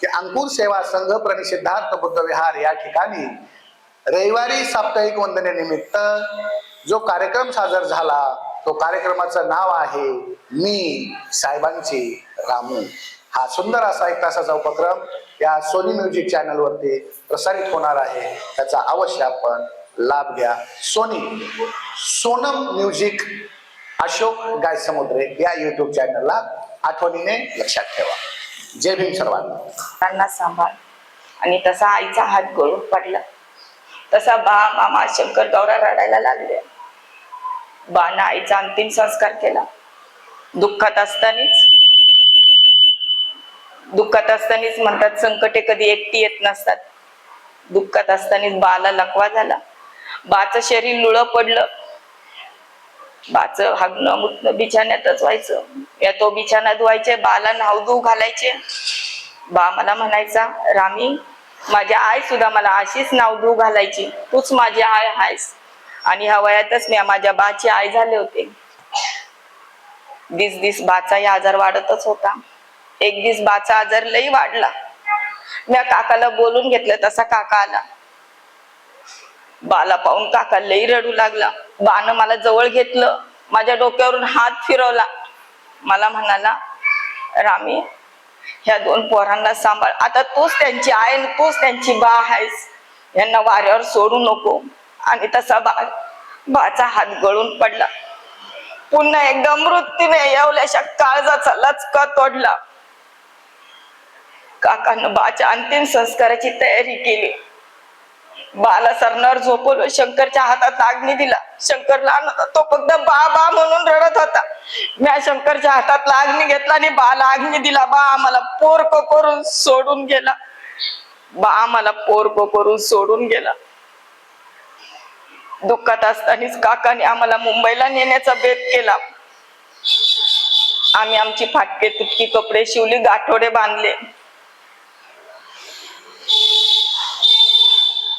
की अंकुर सेवा संघ प्रणिसिद्धार्थ बुद्ध विहार या ठिकाणी रविवारी साप्ताहिक वंदनेनिमित्त जो कार्यक्रम सादर झाला तो कार्यक्रमाचं नाव आहे मी साहेबांची रामू. हा सुंदर असा एक तासाचा उपक्रम या सोनी म्युझिक चॅनलवरती प्रसारित होणार आहे. त्याचा अवश्य आपण लाभ घ्या. सोनी सोनम म्युझिक अशोक गायसमुद्रे या युट्यूब चॅनलला आठवणीने लक्षात ठेवा. जय भीम सर्वांना. त्यांना सांभाळ. आणि तसा आईचा हात गळून पडला. तसा बा मामा शंकर गौरा रडायला लागले. बानं आईचा अंतिम संस्कार केला. दुःखात असतानाच दुःखात असतानाच म्हणतात संकटे कधी एकटी येत नसतात. दुःखात असतानाच बाला लकवा झाला. बाचं शरीर लुळं पडलं. बाचं हागणं मुतणं बिछाण्यातच व्हायचं. या तो बिछाना धुवायचे बाला नावधू घालायचे. बा मला म्हणायचा रामी माझी आई सुद्धा मला अशीच नावधू घालायची. तूच माझी आय आहेस. आणि हवयातच मी माझ्या बाची आई झाले होते. दिस दिस बाचाही आजार वाढतच होता. एक दिस बाचा आजार लई वाढला. मी काकाला बोलून घेतलं तसा काका आला. बाला पाहून काका लई रडू लागला. बानं मला जवळ घेतलं. माझ्या डोक्यावरून हात फिरवला. मला म्हणाला रामी ह्या दोन पोरांना सांभाळ. आता तूच त्यांची आहे तूच त्यांची बा आहेस. यांना वाऱ्यावर सोडू नको. आणि तसा बा बाचा हात गळून पडला. पुन्हा एकदा मृत्यूने येवल्याशा काळजाचा लचका तोडला. काकानं बाच्या अंतिम संस्काराची तयारी केली. बाला सरणार झोपवलं शंकरच्या हातात लागणी दिला. शंकर लहान होता. तो फक्त बा बा म्हणून रडत होता. मी शंकरच्या हातात लागणी घेतला आणि बाला अग्नी दिला. बा आम्हाला पोरक करून सोडून गेला. बा आम्हाला पोरक करून सोडून गेला. दुःखात असतानाच काकाने आम्हाला मुंबईला नेण्याचा बेत केला. आम्ही आमची फाटके तुटकी कपडे शिवली गाठोडे बांधले.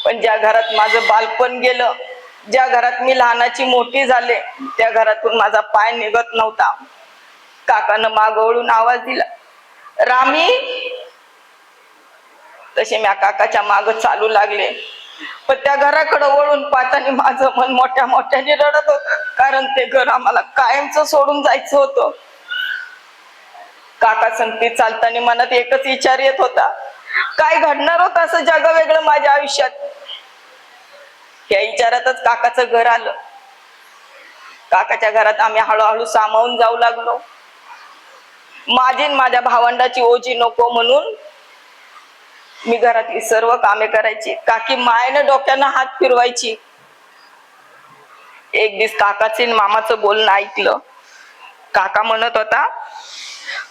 पण ज्या घरात माझं बालपण गेलं ज्या घरात मी लहानाची मोठी झाले त्या घरातून माझा पाय निघत नव्हता. काकानं मागवळून आवाज दिला रामी! तसे म्या काकाच्या माग चालू लागले. पण त्या घराकडे वळून पाहताना माझं मन मोठ्या मोठ्याने रडत होत कारण ते घर आम्हाला कायमच सोडून जायचं होतं. काका संगती चालताना मनात एकच विचार येत होता काय घडणार होतं असं जग वेगळं माझ्या आयुष्यात? या विचारातच काकाचं घर आलं. काकाच्या घरात आम्ही हळूहळू सामावून जाऊ लागलो. माझी माझ्या भावंडाची ओझी नको म्हणून मी घरातली सर्व कामे करायची. काकी मायनं डोक्यानं हात फिरवायची. एक दिवस काकाचे मामाचं बोलणं ऐकलं. काका म्हणत होता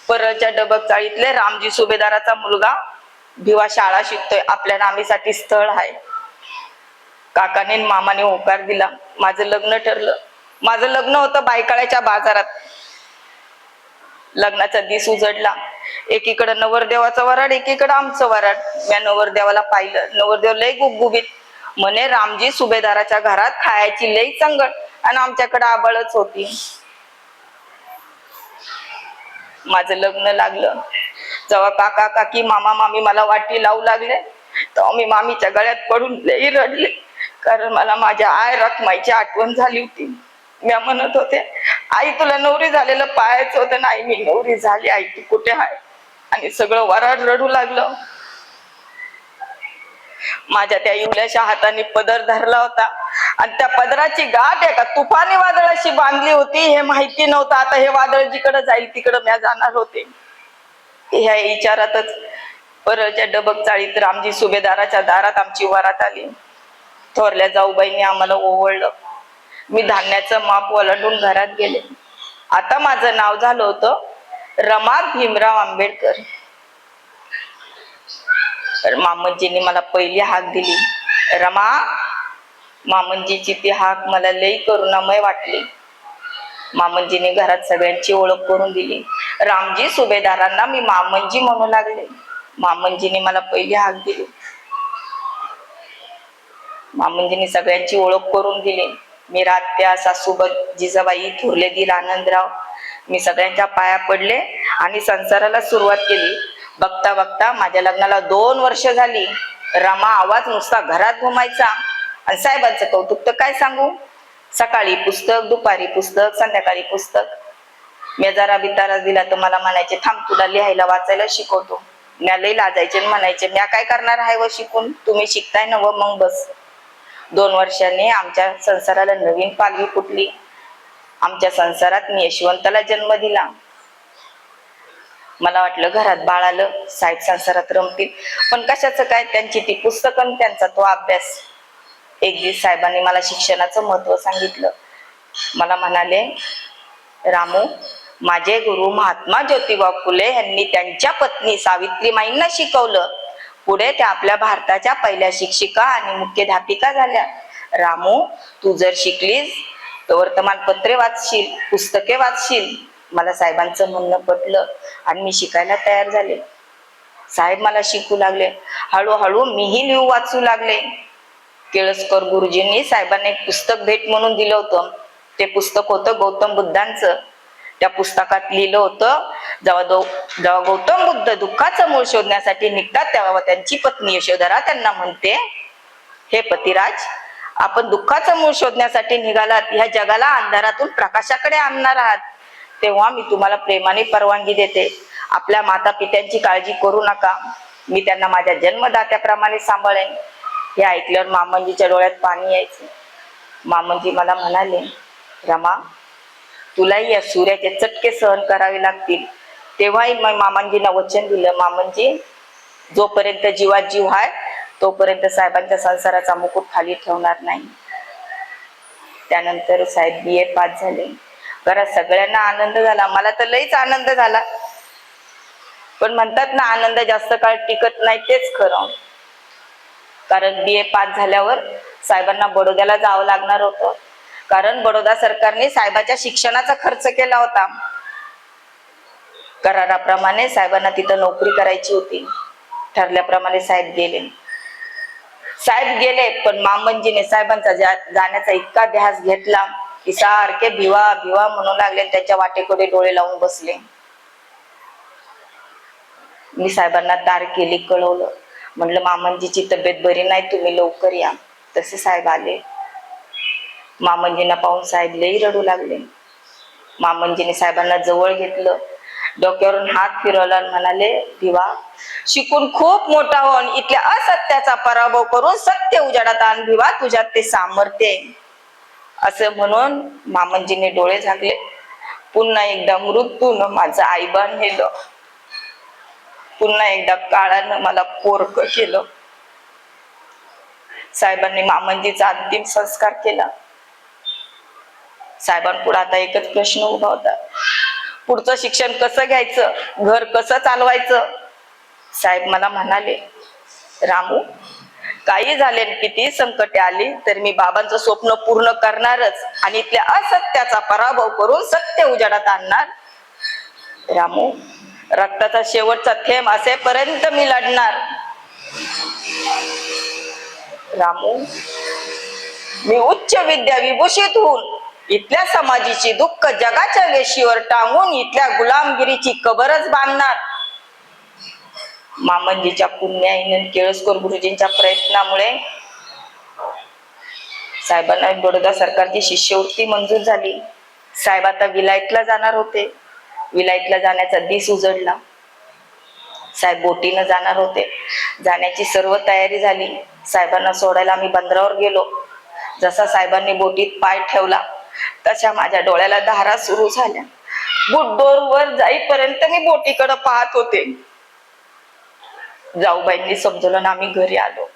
परळच्या डबक चाळीतले रामजी सुभेदाराचा मुलगा भिवा शाळा शिकतोय. आपल्या नामीसाठी स्थळ आहे. काकाने आणि मामाने होकार दिला. माझं लग्न ठरलं. माझं लग्न होतं बायकाळ्याच्या बाजारात. लग्नाचा दिस उजडला. एकीकडं नवरदेवाचं वराड एकीकडं आमचं वराड. मी नवरदेवाला पाहिलं. नवरदेव लय गुबगुबीत. म्हणे रामजी सुभेदाराच्या घरात खायची लई चंगळ आणि आमच्याकडे आबळच होती. माझं लग्न लागलं. जेव्हा काका काकी मामा मामी मला वाटी लावू लागले तेव्हा मी मामीच्या गळ्यात पडून लई रडले. कारण मला माझ्या आय रखमाईची आठवण झाली होती. मी म्हणत होते आई तुला नवरी झालेलं पाहायचं होतं. नाही मी नवरी झाली आई तू कुठे आहे? आणि सगळं वराड रडू लागलं. माझ्या त्या इवल्याच्या हाताने पदर धरला होता. आणि त्या पदराची गाठ एका तुफानी वादळाशी बांधली होती. हे माहिती नव्हतं. आता हे वादळ जिकडं जाईल तिकडं म्या जाणार होते. ह्या विचारातच परळच्या डबक चाळीत रामजी सुभेदाराच्या दारात आमची वरात आली. थोरल्या जाऊबाईंनी आम्हाला ओवळलं. मी धान्याचं माप ओलांडून घरात गेले. आता माझं नाव झालं होतं रमा भीमराव आंबेडकर. तर मामनजींनी मला पहिली हाक दिली. रमा मामनजीची ती हाक मला लई करुणामय वाटली. मामनजीने घरात सगळ्यांची ओळख करून दिली. रामजी सुभेदारांना मी मामनजी म्हणू लागले. मामनजीने मला पहिली हाक दिली. मामुंजींनी म्हणजे सगळ्यांची ओळख करून दिली. मी रात्या सासूबत जिजाबाई थुरले दिल आनंदराव मी सगळ्यांच्या पाया पडले आणि संसाराला सुरुवात केली. बघता बघता माझ्या लग्नाला दोन वर्ष झाली. रमा आवाज नुसता घरात घुमायचा. आणि साहेबांचं कौतुक तर काय सांगू? सकाळी पुस्तक दुपारी पुस्तक संध्याकाळी पुस्तक. मी जरा बितारा दिला तर मला म्हणायचे थांब तुला लिहायला वाचायला शिकवतो. म्या लई लाजायचे आणि म्हणायचे म्या काय करणार आहे व शिकून? तुम्ही शिकताय ना व मग बस. दोन वर्षांनी आमच्या संसाराला नवीन पालवी फुटली. आमच्या संसारात मी यशवंताला जन्म दिला. मला वाटलं घरात बाळ आलं साहेब संसारात रमतील. पण कशाचं काय? त्यांची ती पुस्तकं आणि त्यांचा तो अभ्यास. एक दिवस साहेबांनी मला शिक्षणाचं महत्त्व सांगितलं. मला म्हणाले रामू माझे गुरु महात्मा ज्योतिबा फुले यांनी त्यांच्या पत्नी सावित्रीमाईंना शिकवलं. पुढे त्या आपल्या भारताच्या पहिल्या शिक्षिका आणि मुख्याध्यापिका झाल्या. रामू तू जर शिकलीस तर वर्तमानपत्रे वाचशील पुस्तके वाचशील. मला साहेबांचं म्हणणं पटलं आणि मी शिकायला तयार झाले. साहेब मला शिकू लागले. हळूहळू मीही लिहू वाचू लागले. केळसकर गुरुजींनी साहेबांना एक पुस्तक भेट म्हणून दिलं होतं. ते पुस्तक होतं गौतम बुद्धांचं. त्या पुस्तकात लिहिलं होतं. जेव्हा जेव्हा गौतम बुद्ध दुःखाचं मूळ शोधण्यासाठी निघतात तेव्हा त्यांची पत्नी यशोधरा त्यांना म्हणते हे पतिराज आपण दुःखाचं मूळ शोधण्यासाठी निघालात. ह्या जगाला अंधारातून प्रकाशाकडे आणणार आहात. तेव्हा मी तुम्हाला प्रेमाने परवानगी देते. आपल्या माता पित्यांची काळजी करू नका. मी त्यांना माझ्या जन्मदात्याप्रमाणे सांभाळेन. हे ऐकल्यावर मामंजीच्या डोळ्यात पाणी यायचं. मामंजी मला म्हणाले रमा तुलाही या सूर्याचे चटके सहन करावे लागतील. तेव्हाही मग वचन दिलं. मामंजी जोपर्यंत जीवात जीव आहे तोपर्यंत साहेबांच्या संसाराचा मुकुट खाली ठेवणार नाही. त्यानंतर साहेब बी ए पास झाले. घरात सगळ्यांना आनंद झाला. मला तर लईच आनंद झाला. पण म्हणतात ना आनंद जास्त काळ टिकत नाही तेच खरं. कारण बी ए पास झाल्यावर साहेबांना बडोद्याला जावं लागणार होतं. कारण बडोदा सरकारने साहेबाच्या शिक्षणाचा खर्च केला होता. कराराप्रमाणे साहेबांना तिथं नोकरी करायची होती. ठरल्याप्रमाणे साहेब गेले. साहेब गेले पण मामनजीने साहेबांचा जाण्याचा इतका ध्यास घेतला की सारखे भिवा भिवा म्हणू लागले आणि वाटेकडे डोळे लावून बसले. मी साहेबांना तार केली कळवलं. म्हणलं मामनजीची तब्येत बरी नाही तुम्ही लवकर या. तसे साहेब आले. मामंजींना पाहून साहेब लई रडू लागले. मामंजीने साहेबांना जवळ घेतलं. डोक्यावरून हात फिरवला आणि म्हणाले भिवा शिकून खूप मोठा होऊन इथल्या असत्याचा पराभव करून सत्य उजाडात आण भिवा तुझ्यात ते सामर्थ्य आहे. असं म्हणून मामंजीने डोळे झाकले. पुन्हा एकदा मृत्यून माझं आईबान नेलं. पुन्हा एकदा काळानं मला पोरक केलं. साहेबांनी मामंजीचा अंतिम संस्कार केला. साहेबांपुढे आता एकच प्रश्न उभा होता. पुढचं शिक्षण कसं घ्यायचं? घर कसं चालवायचं? साहेब मला म्हणाले रामू काही झाले किती संकटे आली तर मी बाबांचं स्वप्न पूर्ण करणारच आणि इथल्या असत्याचा पराभव करून सत्य उजाडात आणणार. रामू रक्ताचा शेवटचा थेंब असेपर्यंत मी लढणार. रामू मी उच्च विद्या विभूषित होऊन इथल्या समाजाची दुःख जगाच्या वेशीवर टांगून इथल्या गुलामगिरीची कबरच बांधणार. मामंजीच्या पुण्याईने केळसकर गुरुजींच्या प्रयत्नामुळे साहेबांना बडोदा सरकारची शिष्यवृत्ती मंजूर झाली. साहेब आता विलायतला जाणार होते. विलायतला जाण्याचा दिस उजडला. साहेब बोटीनं जाणार होते. जाण्याची सर्व तयारी झाली. साहेबांना सोडायला आम्ही बंदरावर गेलो. जसा साहेबांनी बोटीत पाय ठेवला तशा माझ्या डोळ्याला धारा सुरू झाल्या. बुटडोर वर जाईपर्यंत मी बोटीकडे पाहत होते. जाऊबाईंनी समजवलं ना आम्ही घरी आलो.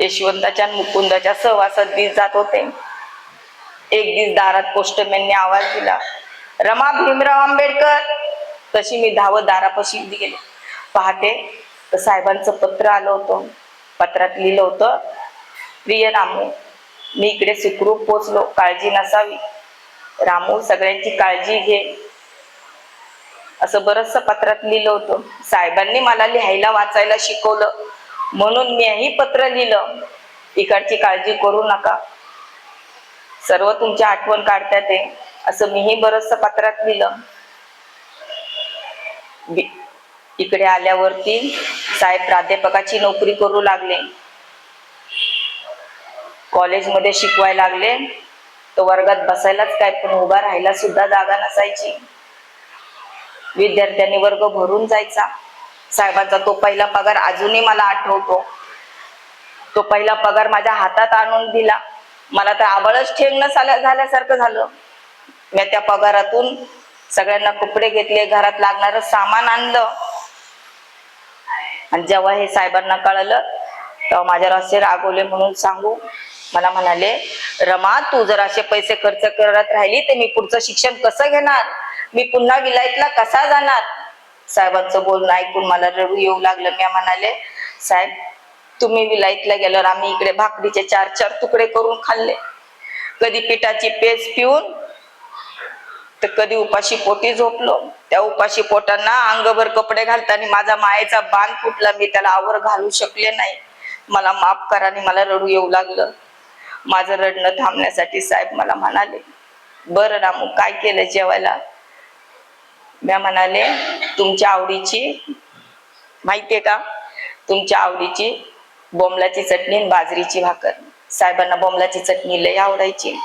यशवंताच्या मुकुंदाच्या सहवासात दिस जात होते. एक दिस दारात पोस्टमॅनने आवाज दिला रमा भीमराव आंबेडकर. तशी मी धावत दारापाशी गेले. पाहते तर साहेबांचं पत्र आलं होतं. पत्रात लिहिलं होतं प्रिय रामू मी इकडे सुखरूप पोचलो. काळजी नसावी. रामू सगळ्यांची काळजी घे. असं बरचस पत्रात लिहिलं होतं. साहेबांनी मला लिहायला वाचायला शिकवलं. म्हणून मीही पत्र लिहिलं. इकडची काळजी करू नका. सर्व तुमची आठवण काढतात ते. असं मीही बरचस पत्रात लिहिलं. बी- इकडे आल्यावरती साहेब प्राध्यापकाची नोकरी करू लागले. कॉलेजमध्ये शिकवायला लागले. तर वर्गात बसायलाच काय पण उभा राहायला सुद्धा जागा नसायची. विद्यार्थ्यांनी वर्ग भरून जायचा. साहेबांचा तो पहिला पगार अजूनही मला आठवतो. तो पहिला पगार माझ्या हातात आणून दिला. मला तर आबळच ठेंगण झाल्या झाल्यासारखं झालं. मी त्या पगारातून सगळ्यांना कपडे घेतले घरात लागणार सामान आणलं. आणि जेव्हा हे साहेबांना कळलं तेव्हा माझ्यावर असे रागवले म्हणून सांगू मला म्हणाले रमा तू जर असे पैसे खर्च करत राहिली तर मी पुढचं शिक्षण कसं घेणार? मी पुन्हा विलायतला कसा जाणार? साहेबांचं बोलणं ऐकून मला रडू येऊ लागलं. मी म्हणाले साहेब तुम्ही विलायतला गेल्यावर आम्ही इकडे भाकरीचे चार चार तुकडे करून खाल्ले. कधी पिठाची पेज पिऊन तर कधी उपाशी पोटी झोपलो. त्या उपाशी पोटांना अंगभर कपडे घालताना माझा मायेचा बांध फुटला. मी त्याला आवर घालू शकले नाही. मला माफ करा आणि मला रडू येऊ लागलं. माझं रडणं थांबण्यासाठी साहेब मला म्हणाले बरं रामू काय केलं जेवायला? म्या म्हणाले तुमच्या आवडीची माहितीये का? तुमच्या आवडीची बोंबलाची चटणी आणि बाजरीची भाकर. साहेबांना बोंबलाची चटणी लय आवडायची.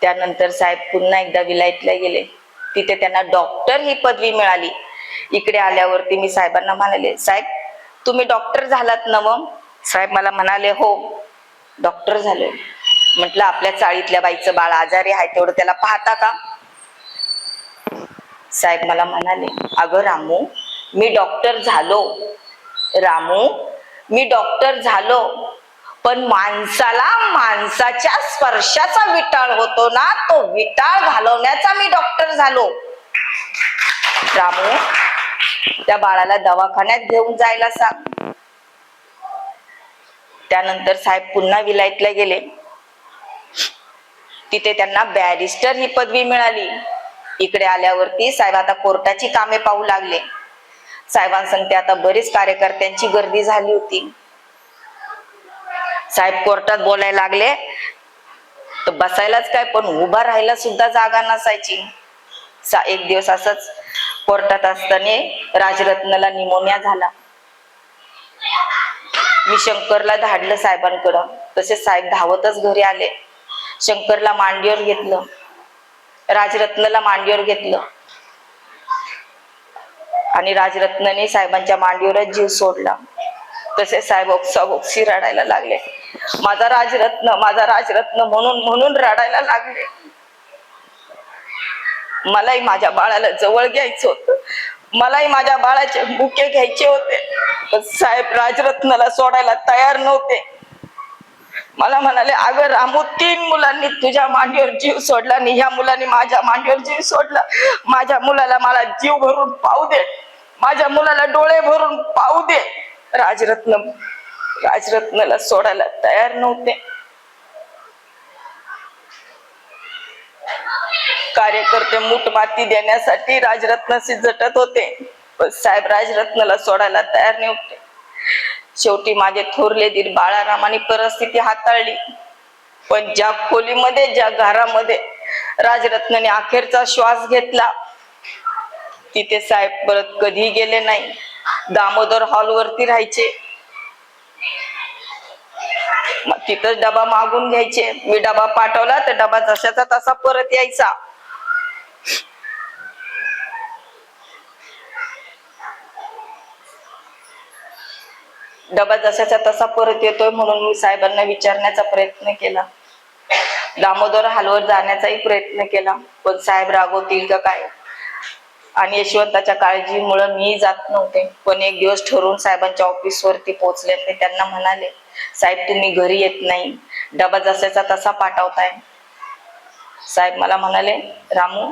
त्यानंतर साहेब पुन्हा एकदा विलायतला गेले. तिथे त्यांना डॉक्टर ही पदवी मिळाली. इकडे आल्यावरती मी साहेबांना म्हणाले साहेब तुम्ही डॉक्टर झालात ना मग? साहेब मला म्हणाले हो डॉक्टर झाले म्हटलं आपल्या चाळीतल्या बाईचं बाळ आजारी आहे तेवढं त्याला पाहता का? साहेब मला म्हणाले अगं रामू मी डॉक्टर झालो. रामू मी डॉक्टर झालो पण माणसाला माणसाच्या स्पर्शाचा विटाळ होतो ना तो विटाळ घालवण्याचा मी डॉक्टर झालो. रामू त्या बाळाला दवाखान्यात घेऊन जायला सांग. त्यानंतर साहेब पुन्हा विलायतला गेले. तिथे त्यांना बॅरिस्टर ही पदवी मिळाली. इकडे आल्यावरती साहेब आता कोर्टाची कामे पाहू लागले. साहेबांसंगते आता बरीच कार्यकर्त्यांची गर्दी झाली होती. साहेब कोर्टात बोलायला लागले तर बसायलाच काय? पण उभा राहायला सुद्धा जागा नसायची. सा- एक दिवस असंच कोर्टात असताना राजरत्नला निमोनिया झाला. मी शंकरला धाडलं साहेबांकडं. तसे साहेब धावतच घरी आले. शंकरला मांडीवर घेतलं. राजरत्नला मांडीवर घेतलं. आणि राजरत्नने साहेबांच्या मांडीवरच जीव सोडला. तसे साहेब ओक्साबोक्सी रडायला लागले. माझा राजरत्न माझा राजरत्न म्हणून म्हणून रडायला लागले. मलाही माझ्या बाळाला जवळ घ्यायचं होतं. मलाही माझ्या बाळाचे बुके घ्यायचे होते. पण साहेब राजरत्नला सोडायला तयार नव्हते. मला म्हणाले अगं रामू तीन मुलांनी तुझ्या मांडीवर जीव सोडला आणि ह्या मुलांनी माझ्या मांडीवर जीव सोडला. माझ्या मुलाला मला जीव भरून पाहू दे. माझ्या मुलाला डोळे भरून पाहू दे. राजरत्न राजरत्नला सोडायला तयार नव्हते. कार्यकर्ते मूठ माती देण्यासाठी राजरत्नाशी झटत होते. पण साहेब राजरत्नला सोडायला तयार नव्हते. शेवटी माझे थोरले दीर बाळारामाने परिस्थिती हाताळली. पण ज्या खोलीमध्ये ज्या घरामध्ये राजरत्नाने अखेरचा श्वास घेतला तिथे साहेब परत कधी गेले नाही. दामोदर हॉल वरती राहायचे. मग डबा मागून घ्यायचे. मी डबा पाठवला तर डबा जशाचा तसा परत यायचा. डबा जशाचा तसा परत येतोय म्हणून मी साहेबांना विचारण्याचा प्रयत्न केला. दामोदर हालवर जाण्याचाही प्रयत्न केला पण साहेब रागवतील का काय? आणि यशवंताच्या काळजीमुळे मी जात नव्हते. पण एक दिवस ठरवून साहेबांच्या ऑफिस वरती पोहोचले ते त्यांना म्हणाले साहेब तुम्ही घरी येत नाही. डबा जसाचा तसा पाठवताय. साहेब मला म्हणाले रामू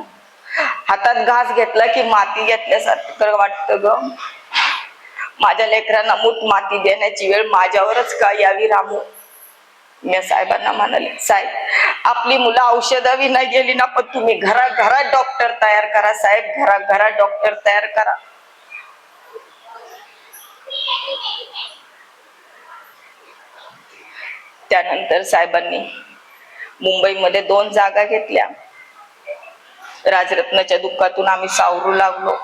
हातात घास घेतला की माती घेतल्यासारखं वाटतं ग. माझ्या लेकरांना मूठ माती देण्याची वेळ माझ्यावरच का यावी रामू? मी साहेबांना म्हणाले साहेब आपली मुलं औषधावी नाही गेली ना पण तुम्ही घरा घरात डॉक्टर तयार करा साहेब. घरा घरात डॉक्टर तयार करा. त्यानंतर साहेबांनी मुंबईमध्ये दोन जागा घेतल्या. राजरत्नाच्या दुःखातून आम्ही सावरू लागलो.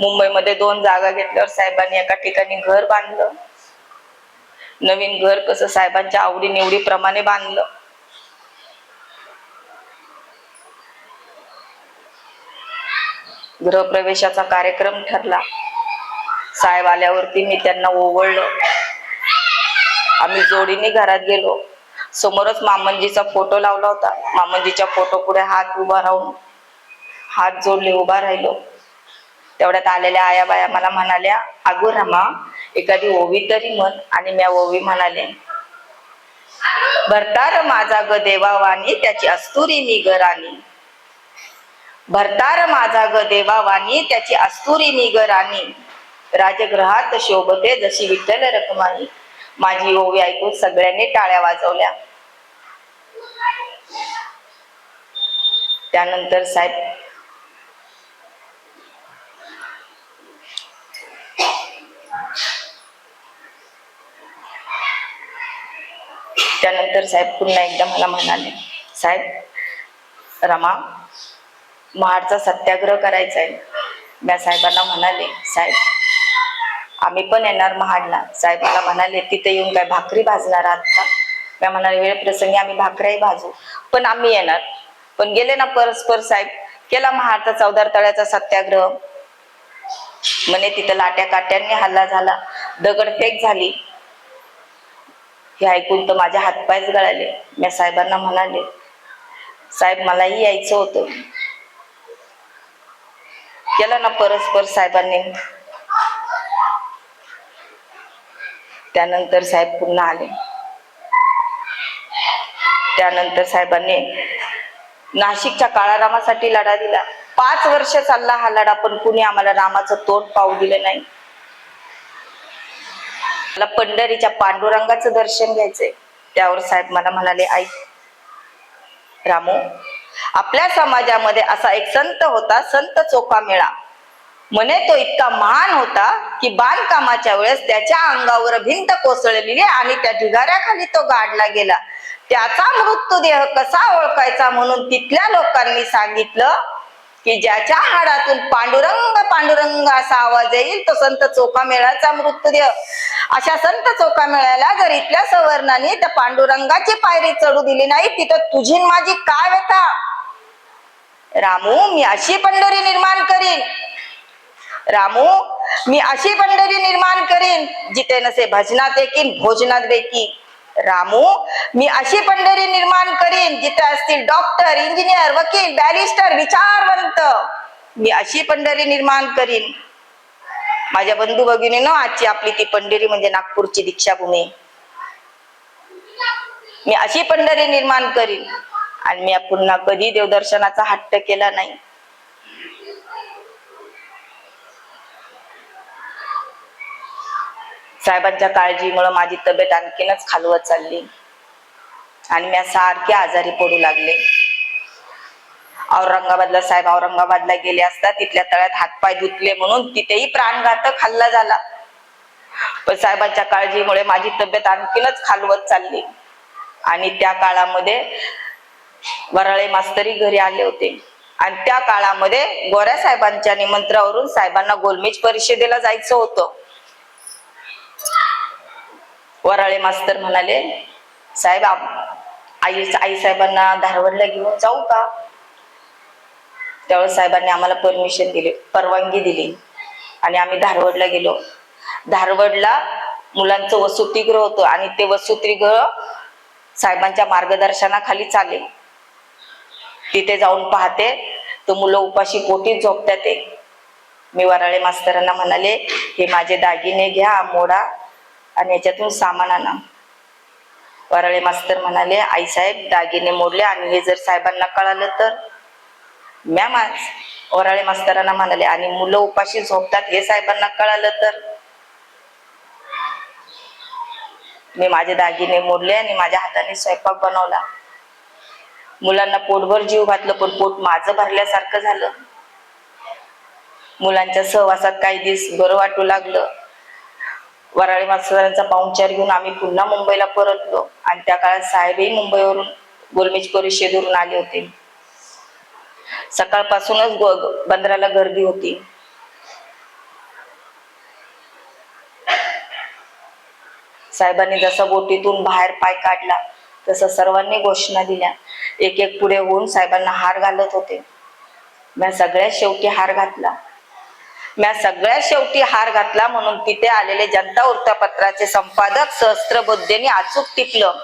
मुंबईमध्ये दोन जागा घेतल्यावर साहेबांनी एका ठिकाणी घर बांधलं. नवीन घर कसं साहेबांच्या आवडी निवडीप्रमाणे बांधलं. गृहप्रवेशाचा कार्यक्रम ठरला. साहेब आल्यावरती मी त्यांना ओवळलं. आम्ही जोडीने घरात गेलो. समोरच मामनजीचा फोटो लावला होता. मामनजीच्या फोटो पुढे हात उभा राहून हात जोडले उभा राहिलो. तेवढ्यात आलेल्या आया बाया मला म्हणाल्या अगो रमा एखादी ओवी तरी म्हण. आणि मी ओवी म्हणाले भरतार माझा ग देवावानी त्याची अस्तुरी निगराणी भरतार माझा ग देवावानी त्याची अस्तुरी निगराणी राजगृहात शोभते जशी विठ्ठल रखमाई. माझी ओवी ऐकून सगळ्यांनी टाळ्या वाजवल्या. त्यानंतर साहेब त्यानंतर साहेब पुन्हा एकदा मला म्हणाले साहेब रमा महाडचा सत्याग्रह करायचा आहे. मी साहेबांना म्हणाले साहेब आम्ही पण येणार महाडला. साहेब मला म्हणाले तिथे येऊन काय भाकरी भाजणार आहात का? मी म्हणाले वेळ प्रसंगी आम्ही भाकऱ्याही भाजू पण आम्ही येणार. पण गेले ना परस्पर साहेब केला महाडचा चौदार तळ्याचा सत्याग्रह. म्हणे तिथं लाट्या काट्यांनी हल्ला झाला दगडफेक झाली. हे ऐकून तर माझ्या हातपायच गळाले. मी साहेबांना म्हणाले साहेब मलाही यायचं होतं. केलं ना परस्पर साहेबांनी. त्यानंतर साहेब पुन्हा आले. त्यानंतर साहेबांनी नाशिकच्या काळा रामासाठी लढा दिला. पाच वर्ष चालला हा लढा पण कुणी आम्हाला रामाचं तोंड पाहू दिलं नाही. मला पंढरीच्या पांडुरंगाचं दर्शन घ्यायचंय. त्यावर साहेब मला म्हणाले आई रामू आपल्या समाजामध्ये असा एक संत होता संत चोखा मेळा. म्हणे तो इतका महान होता की बांधकामाच्या वेळेस त्याच्या अंगावर भिंत कोसळलेली आणि त्या ढिगाऱ्याखाली तो गाडला गेला. त्याचा मृत्यूदेह कसा ओळखायचा म्हणून तिथल्या लोकांनी सांगितलं की ज्याच्या हाडातून पांडुरंग पांडुरंग असा आवाज येईल तो संत चोकामेळाचा मृतदेह. अशा संत चोकामेळ्याला जर इथल्या सवर्णाने त्या पांडुरंगाची पायरी चढू दिली नाही तिथं तुझी माझी काय व्यथा? रामू मी अशी पंढरी निर्माण करीन. रामू मी अशी पंढरी निर्माण करीन जिथे नसे भजनात एकीन भोजनात देखी रामू मी अशी पंढरी निर्माण करीन जिथे असतील डॉक्टर इंजिनियर वकील बॅरिस्टर विचारवंत. मी अशी पंढरी निर्माण करीन. माझ्या बंधू भगिनीनं आजची आपली ती पंढरी म्हणजे नागपूरची दीक्षाभूमी. मी अशी पंढरी निर्माण करीन. आणि मी पुन्हा कधी देवदर्शनाचा हट्ट केला नाही. साहेबांच्या काळजीमुळे माझी तब्येत आणखीनच खालवत चालली. आणि मी सारखे आजारी पडू लागले. औरंगाबादला साहेब औरंगाबादला गेले असता तिथल्या तळ्यात हातपाय धुतले म्हणून तिथेही प्राणघातक हल्ला झाला. पण साहेबांच्या काळजीमुळे माझी तब्येत आणखीनच खालवत चालली. आणि त्या काळामध्ये वराळे मास्तरी घरी आले होते. आणि त्या काळामध्ये गोऱ्या साहेबांच्या निमंत्रणावरून साहेबांना गोलमेज परिषदेला जायचं होतं. वराळे मास्तर म्हणाले साहेब आई आई साहेबांना धारवडला घेऊन जाऊ का? त्यावेळेस साहेबांनी आम्हाला परमिशन दिली परवानगी दिली आणि आम्ही धारवडला गेलो. धारवडला मुलांचं वसुतीगृह होतं आणि ते वसुतीगृह साहेबांच्या मार्गदर्शनाखाली चालेल. तिथे जाऊन पाहते तर मुलं उपाशी पोटीत झोपतात मी वराळे मास्तरांना म्हणाले हे माझे दागिने घ्या मोडा आणि याच्यातून सामान आणा वराळे मास्तर म्हणाले आई साहेब दागिने मोडले आणि हे जर साहेबांना कळालं तर? मॅम वराळे मास्तरांना म्हणाले आणि मुलं उपाशी झोपतात हे साहेबांना कळालं तर? मी माझे दागिने मोडले आणि माझ्या हाताने स्वयंपाक बनवला. मुलांना पोटभर जीव घातलं पण पोट माझं भरल्यासारखं झालं. मुलांच्या सहवासात काही दिवस बरं वाटू लागलं. वराळे मास्तरांचा पाहुणचार घेऊन आम्ही पुन्हा मुंबईला परतलो. आणि त्या काळात साहेबही मुंबईवरून गोलमेज परिषदेवरून आले होते. सकाळपासूनच बंदराला गर्दी होती. साहेबांनी जसं बोटीतून बाहेर पाय काढला तसं सर्वांनी घोषणा दिल्या. एक एक पुढे होऊन साहेबांना हार घालत होते. मी सगळ्यात शेवटी हार घातला. म्या सगळ्यात शेवटी हार घातला म्हणून तिथे आलेले जनता वृत्तपत्राचे संपादक सहस्त्रबुद्धेने अचूक टिपलं.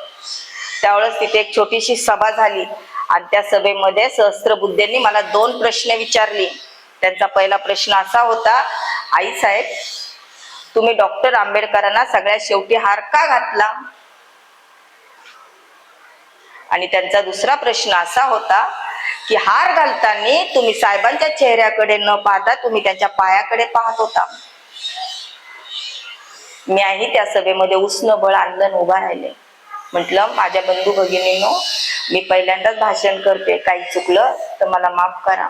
त्यावेळेस तिथे एक छोटीशी सभा झाली आणि त्या सभेमध्ये सहस्त्रबुद्धेंनी मला दोन प्रश्न विचारले. त्यांचा पहिला प्रश्न असा होता आई साहेब तुम्ही डॉक्टर आंबेडकरांना सगळ्यात शेवटी हार का घातला? आणि त्यांचा दुसरा प्रश्न असा होता की हार घालताना तुम्ही साहेबांच्या चेहऱ्याकडे न पाहता तुम्ही त्यांच्या पायाकडे पाहत होता. मी आहे त्या सभेमध्ये उष्ण बळ आणलं उभा राहिले. म्हटलं माझ्या बंधू भगिनीनो मी पहिल्यांदाच भाषण करते. काही चुकलं तर मला माफ करा.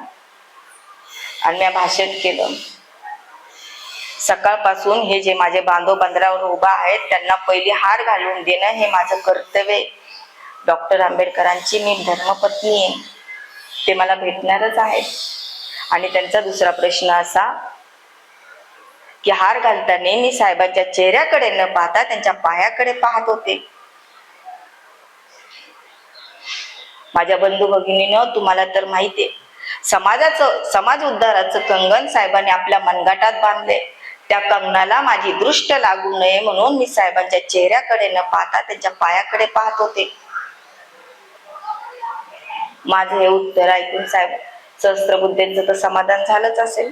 आणि मी भाषण केलं. सकाळपासून हे जे माझे बांधव बंदरावर उभा आहेत त्यांना पहिली हार घालून देणं हे माझं कर्तव्य आहे. डॉक्टर आंबेडकरांची मी धर्मपत्नी आहे. ते मला भेटणारच आहेत. आणि त्यांचा दुसरा प्रश्न असा की हार घालताना मी साहेबांच्या चेहऱ्याकडे न पाहता त्यांच्या पायाकडे पाहत होते. माझ्या बंधू भगिनीनं तुम्हाला तर माहितीये समाजाचं समाज उद्धाराचं कंगन साहेबांनी आपल्या मनगटात बांधले त्या कंगनाला माझी दृष्ट लागू नये म्हणून मी साहेबांच्या चेहऱ्याकडे न पाहता त्यांच्या पायाकडे पाहत होते. माझं हे उत्तर ऐकून साहेब सहस्त्रबुद्धेंचं तर समाधान झालंच असेल.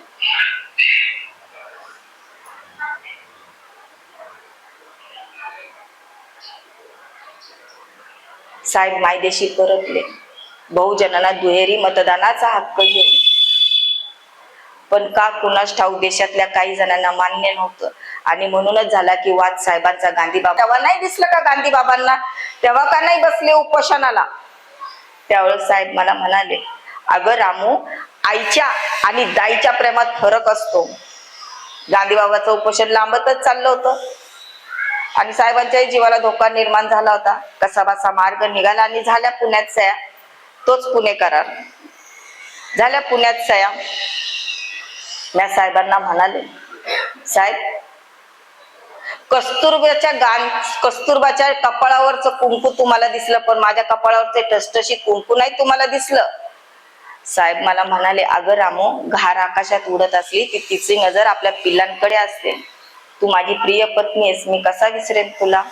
साहेब मायदेशी परतले. बहुजनांना दुहेरी मतदानाचा हक्क घेऊन. पण का कुणास ठाऊक देशातल्या काही जणांना मान्य नव्हतं. आणि म्हणूनच झाला की वाद साहेबांचा गांधी बाबा तेव्हा नाही दिसलं का गांधी बाबांना तेव्हा का नाही बसले उपोषणाला? त्यावेळेस साहेब मला म्हणाले अगं रामू आईच्या आणि दाईच्या प्रेमात फरक असतो. गांधी बाबाचं उपोषण लांबतच चाललं होतं. आणि साहेबांच्याही जीवाला धोका निर्माण झाला होता. कसा मार्ग निघाला आणि झाल्या पुण्यात सया तोच पुणे करार. झाल्या पुण्यात सया मी साहेबांना म्हणाले साहेब कस्तुरबाच्या गान कस्तुरबाच्या कपाळावरचं कुंकू तुम्हाला दिसलं पण माझ्या कपाळावरचे टसटशी कुंकू नाही तुम्हाला दिसलं. साहेब मला म्हणाले अगं रामो घार आकाशात उडत असली ती तिची नजर आपल्या पिल्लांकडे असते. तू माझी प्रिय पत्नी आहेस मी कसा विसरेन तुला?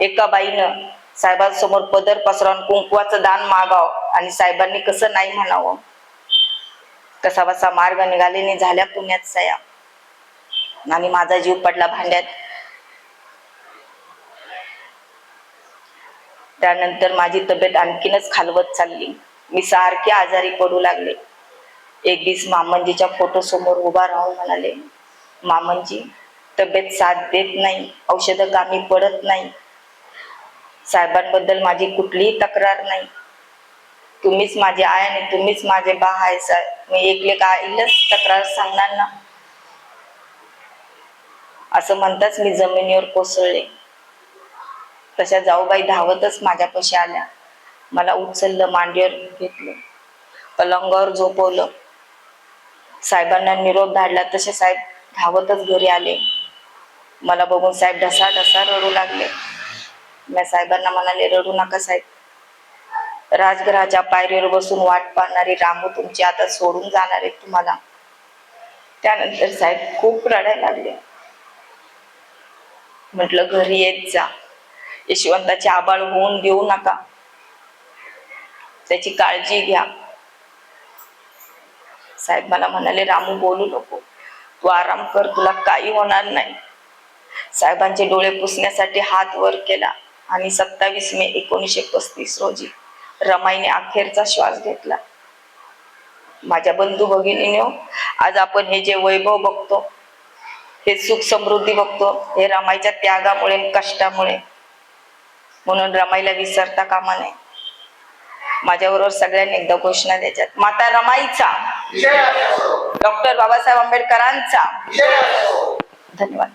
एका बाईनं साहेबांसमोर पदर पसरावून कुंकवाचं दान मागाव आणि साहेबांनी कसं नाही म्हणावं? कसा बसा मार्ग निघाले झाल्या पुण्यात सया. आणि माझा जीव पडला भांड्यात. त्यानंतर माझी तब्येत आणखीनच खालवत चालली. मी सारखी आजारी पडू लागले. एक दिवस मामंजीच्या फोटो समोर उभा राहून म्हणाले मामंजी तब्येत साथ देत नाही औषधं कामी पडत नाही. साहेबांबद्दल माझी कुठलीही तक्रार नाही. तुम्हीच माझे आय आणि तुम्हीच माझे बा आहे साहेब मी एकले आईलाच तक्रार सांगणार ना? असं म्हणताच मी जमिनीवर कोसळले. तशा जाऊबाई धावतच माझ्यापाशी आल्या. मला उचललं मांडीवर घेतलं. पलंगावर झोपवलं. साहेबांना निरोप धाडला तसे साहेब धावतच घरी आले. मला बघून साहेब ढसा ढसा रडू लागले. मी साहेबांना म्हणाले रडू नका साहेब. राजघराच्या पायरीवर बसून वाट पाहणारी रामू तुमची आता सोडून जाणार आहे तुम्हाला. त्यानंतर साहेब खूप रडायला लागले. म्हटलं घरी येत जा. यशवंताची आबाळ होऊन देऊ नका. त्याची काळजी घ्या. साहेब मला म्हणाले रामू बोलू नको. तू आराम कर तुला काही होणार नाही. साहेबांचे डोळे पुसण्यासाठी हात वर केला आणि सत्तावीस मे एकोणीसशे पस्तीस रोजी रमाईने अखेरचा श्वास घेतला. माझ्या बंधू भगिनीने आज आपण हे जे वैभव बघतो हे सुख समृद्धी बघतो हे रमाईच्या त्यागामुळे कष्टामुळे म्हणून रमाईला विसरता कामा नये. माझ्याबरोबर सगळ्यांनी एकदा घोषणा द्यायच्यात. माता रमाईचा. डॉक्टर बाबासाहेब आंबेडकरांचा. धन्यवाद.